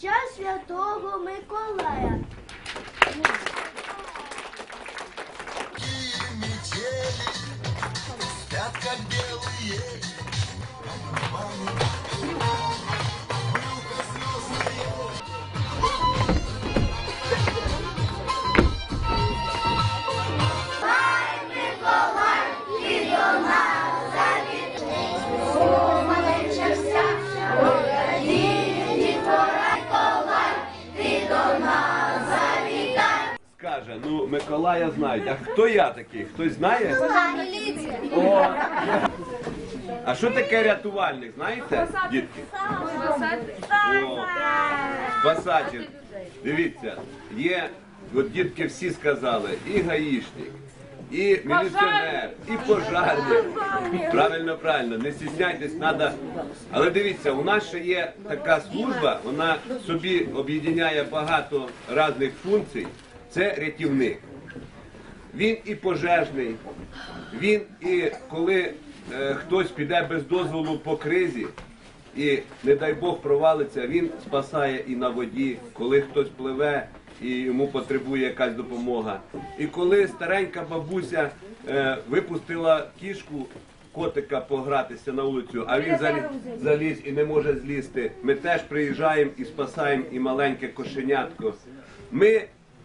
відчуття Святого Миколая. Спят как белые ну Миколая знають. А хто я такий? Хтось знає? О! А що таке рятувальник, знаєте, дітки? О, Спасатель. Дивіться, є, от дітки всі сказали, і гаїшник, і міліціонер, і пожарник. Правильно, правильно, не стісняйтесь, треба. Але дивіться, у нас ще є така служба, вона собі об'єднає багато різних функцій. Це рятівник. Він і пожежний, він і коли е, хтось піде без дозволу по кризі, і, не дай Бог, провалиться, він спасає і на воді, коли хтось пливе і йому потребує якась допомога. І коли старенька бабуся е, випустила кішку, котика погратися на вулицю, а він заліз, заліз і не може злізти, ми теж приїжджаємо і спасаємо і маленьке кошенятко. Ми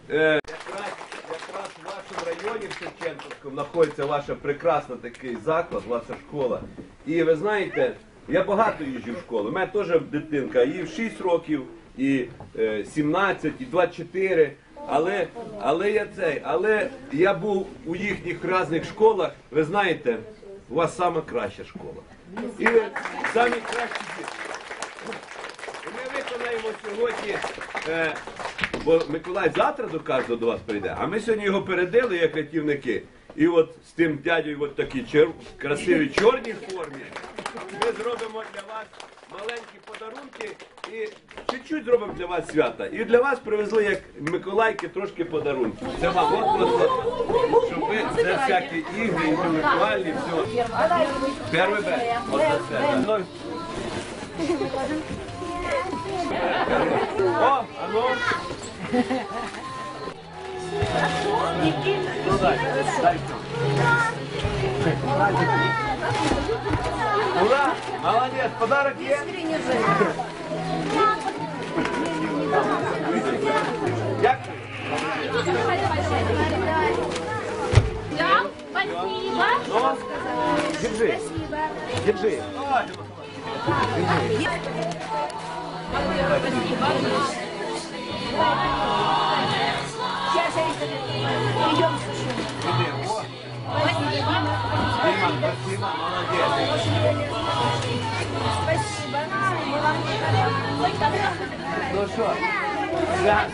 якраз, якраз в вашому районі в Шевченківському знаходиться ваша прекрасна такий заклад, ваша школа. І ви знаєте, я багато їжджу в школу. У мене теж дитинка, їй в 6 років, і е, 17, і 24. Але, але я цей, але я був у їхніх різних школах. Ви знаєте, у вас сама краща школа. І самі кращі діти. Ми виконаємо сьогодні, е, бо Миколай завтра до кожного до вас прийде, а ми сьогодні його передали як рятівники. І от з тим дядьою от такі чер... красиві чорній формі. Ми зробимо для вас маленькі подарунки і чуть-чуть зробимо для вас свята. І для вас привезли як Миколайки трошки подарунки. Це вам от, от, щоб ви це всякі ігри, інтелектуальні, все. Перший Б. От за це. Ну, О, а ну. Ура! Молодец! Подарок есть? Дякую. Дам, спасибо. Держи. Спасибо. Держи. Держи. Спасибо. Идем. Спасибо. Ну что, да.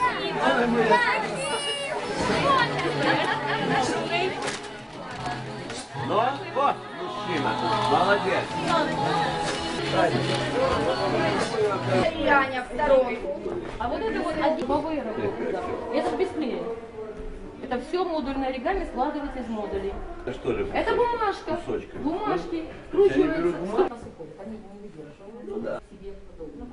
Ну, вот мужчина, молодец. Яня, второй. А вот это вот один. Это это все модульное оригами складывается из модулей. Это что же? Это бумажка. Кусочками. Бумажки. Они берут Кручиваются. Они не. Себе подобно.